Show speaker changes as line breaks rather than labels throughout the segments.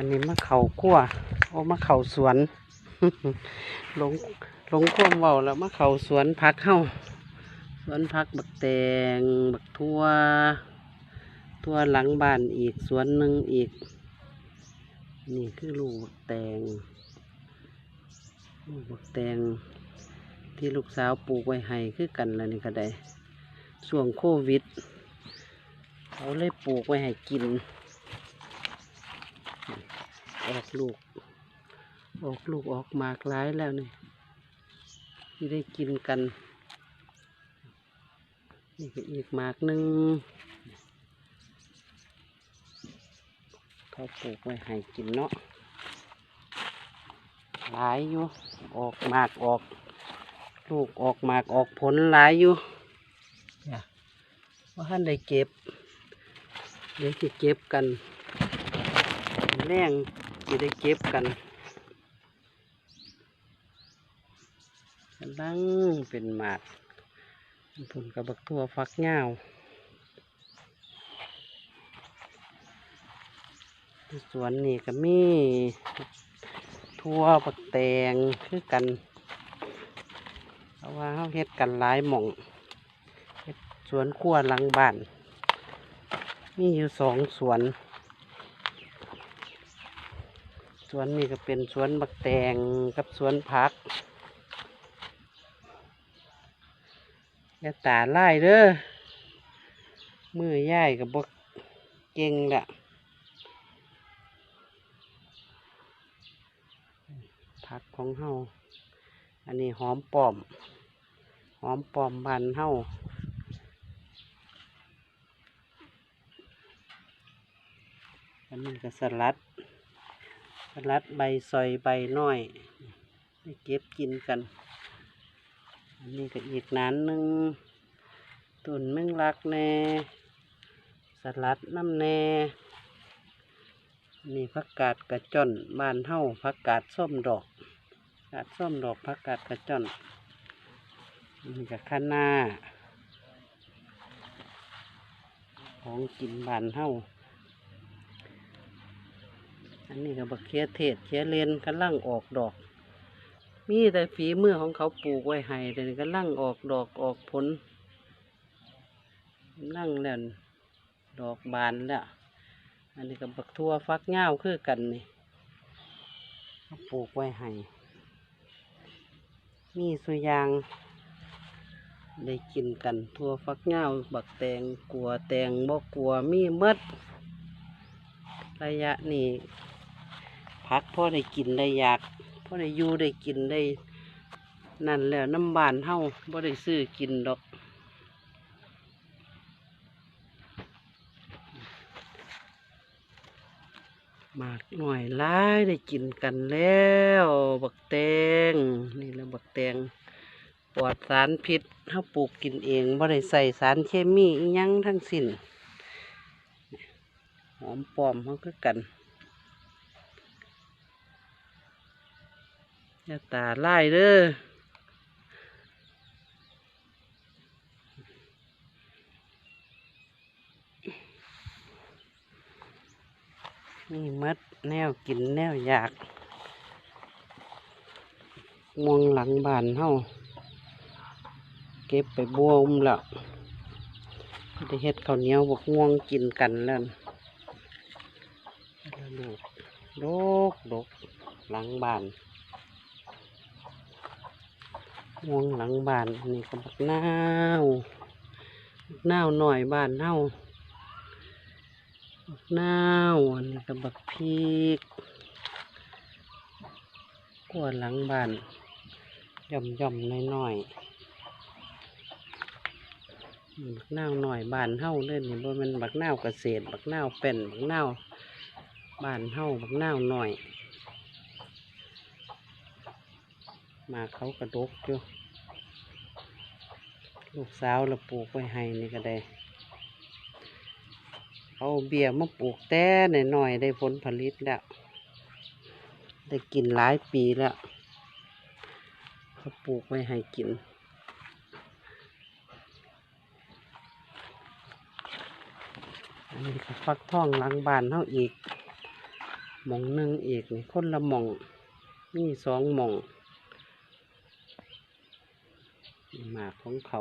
อันนี้มะเขาคั่วโอ้มะเขาสวนหลงหลงควมเบาแล้วมะเขาสวนพักเข้าสวนพักบักแตงบักทั่วทั่วหลังบ้านอีกสวนหนึ่งอีก นี่คือลูกบักแตงลูกบักแตงที่ลูกสาวปลูกไว้ให้คือกันแล้วนี่ก็ได้ช่วงโควิดเขาเลยปลูกไว้ให้กิน ออกลูก ออกลูกออกหมากร้ายแล้วนี่ที่ได้กินกัน นี่ก็อีกหมากหนึ่งเขาปลูกไว้ให้กินเนาะหลายอยู่ ออกหมากออก ลูกออกหมากออกผลหลายอยู่เนี่ยว่าท่านได้เก็บ เดี๋ยวจะเก็บกัน แรง จะได้เก็บกันกำลังเป็นหมากผลกระบักทั่วฟักเงาสวนนี่ก็มีทั่วบักแตงคือกันเพราะว่าเขาเฮ็ดกันหลายหม่องเฮ็ดสวนครัวหลังบ้าน มีอยู่สองสวน สวนนี้ก็เป็นสวนบักแตงกับสวนผักอย่าตาไล่เด้อมือย่ายกับบกเก่งละผักของเฮาอันนี้หอมปอม หอมปอมบานเฮาอันนี้ก็สลัด ลัดใบซอยใบน้อยเก็บกินกัน อันนี้ก็อีกนานหนึ่งตุ่นมึงรักแน่สลัดน้ำแน่นี่ผักกาดกระจอนบานเฮาผักกาดส้มดอกกาดส้มดอกผักกาดกระจอนนี่ก็ข้าหน้าของกินบานเฮา อันนี้ก็บักเขียเทศเขียเลนกำลังออกดอก มีแต่ฝีมือของเขาปลูกไว้ให้แต่นี่กำลังออกดอกออกผลกำลังแล้วนี่ดอกบานแล้วอันนี้ก็บักทั่วฟักเง่าวคือกันนี่ปลูกไว้ให้มีสุยาง ได้กินกันทั่วฟักเง่าวบักแตงกัวแตงบ่กัวมีมดระยะนี้ พักพ่อได้กินได้อยากพ่อได้อยู่ได้กินได้นั่นแล้วน้ำบานเฮาพ่ได้ซื้อกินดอกมากหน่อยหลายได้กินกันแล้ว บักแตงนี่แหละบักแตงปลอดสารพิษเฮาปลูกกินเองบ่ได้ใส่สารเคมีอิหยังทั้งสิ้นหอมปลอมเขาก็กัน อย่าตาไล่เด้อนี่มัดแนวกินแนวอยากมวงหลังบานเฮาเก็บไปบวมแล้วได้เฮ็ดข้าวเหนียวบกม่วงกินกันแล้วลูกดกดกหลังบ้าน ม่วงหลังบ้านอันนี่ก็บักนาวบักนาวหน่อยบ้านเฮาบักนาวอันนี้ก็บักพริกกวนหลังบ้านย่อมย่อมน้อยน้อยบักนาวหน่อยบ้านเฮาเล่นนี่บ่มันบักนาวเกษตรบักนาวเป็นบักนาวบ้านเฮาบักนาวหน่อย มาเขากระดกอยู่ลูกสาวเราปลูกไว้ให้นี่ก็ได้ เอาเบียร์มาปลูกแต่หน่อยๆได้ผลผลิตแล้ว ได้กินหลายปีแล้วเขาปลูกไว้ให้กิน อันนี้ก็ฟักทองหลังบ้านเฮาอีก หมองหนึ่งอีกนี่คนละหมอง มีสองหมอง นหมากของเขา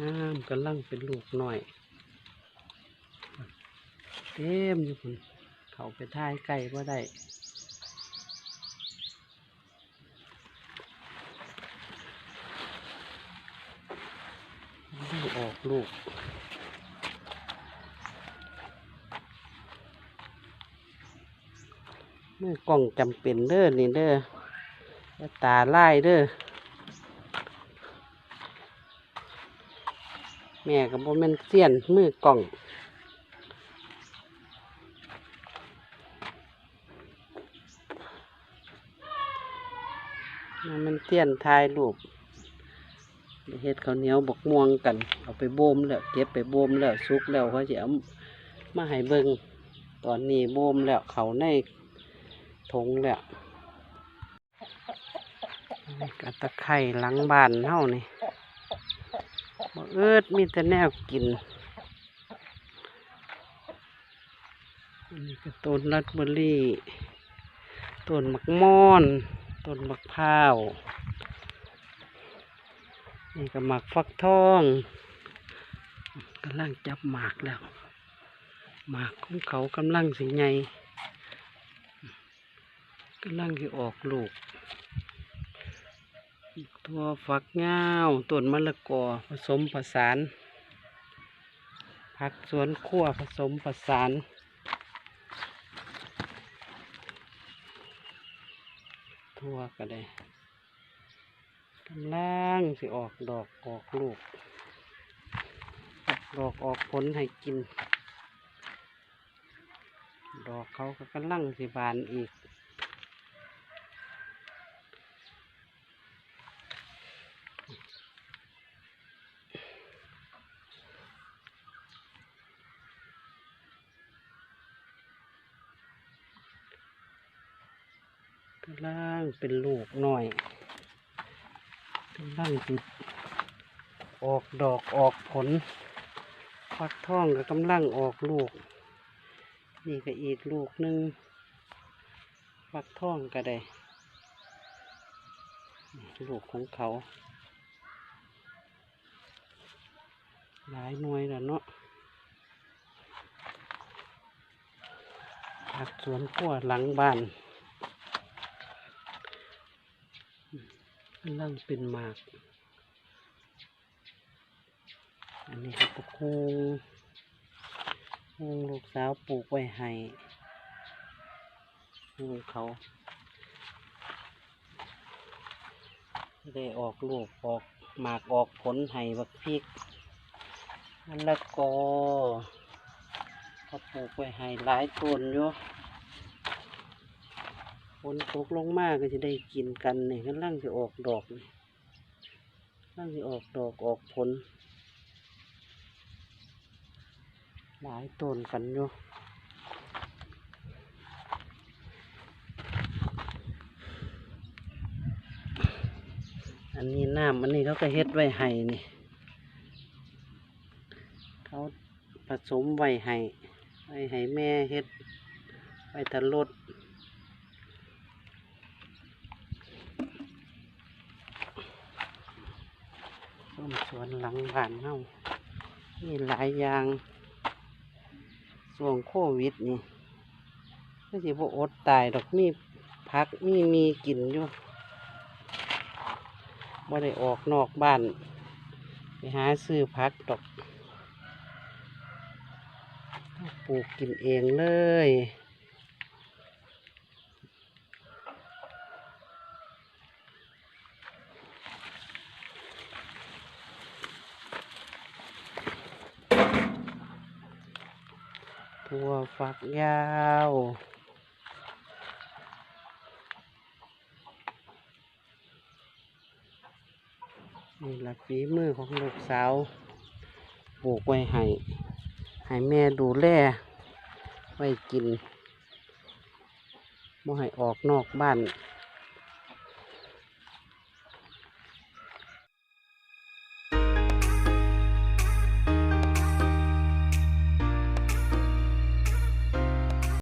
น้ำกำลังเป็นลูกหน่อย เต็มอยู่คุณเขาไปท่ายไก่ว่าได้ได้ออกลูก มือกล่องจำเป็นเด้อนี่เด้ออย่าตาไล่เด้อแม่กับโบแมนเสียนมือกล่องมันเตี้ยนทายรูปเฮ็ดข้าวเหนียวบกม่วงกัน เอาไปโบมแล้วเก็บไปโบมแล้วสุกแล้วเขาจะเอามาให้เบิงตอนนี้โบมแล้วเขาใน ทงแล้วกัตะไคร่หลังบ้านเฮานี่บ่เอิดมีแต่แนวกินอันนี้ก็ต้นรัดเบอรี่ต้นมักม่อนต้นมะพร้าวนี่ก็หมากฟักทองกำลังจับหมากแล้วหมากของเขากำลังสิใหญ่ กำลังจะออกลูก ตัวฝักเงาต้นมะละกอผสมผสานผักสวนครัวผสมผสานทั่วก็ได้กำลังสิออกดอกออกลูกออกดอกออกผลให้กิน ดอกเขาก็กำลังสิบานอีก กำลังเป็นลูกหน่อยกำลังติดออกดอกออกผลฟักทองก็กำลังออกลูก นี่ก็อีกลูกหนึ่งฟักทองก็ได้ ลูกของเขา หลายหน่วยแล้วเนาะผักสวนขั้วหลังบ้าน กำลังเป็นหมาก อันนี้ก็ปลูกฮงฮงลูกสาวปลูกไว้ให้ฮงเขาได้ออกลูกออกหมากออกผลให้บักพริกมะละกอเขาปลูกไว้ให้หลายต้นอยู่ ฝนตกลงมากก็จะได้กินกันเนี่กำลังจะออกดอกนี่กำลังจะออกดอกออกผล หลายต้นกันอยู่อันนี้น้ำอันนี้เขาก็เฮ็ดไว้ให้นี่ เขาผสมไว้ให้ไว้ให้แม่เฮ็ดไว้ทะลด ต้นสวนหลังบ้านเฮามีหลายอย่างส่วงโควิดนี่ก็สิบ่อดตายดอกมีพักมีมีกินอยู่บ่ได้ออกนอกบ้าน ไปหาซื้อพักดอกปลูกกินเองเลย ถั่วฝักยาวนี่ละฝีมือของลูกสาวปลูกไว้ให้ ให้แม่ดูแล ไว้กินไม่ให้ออกนอกบ้าน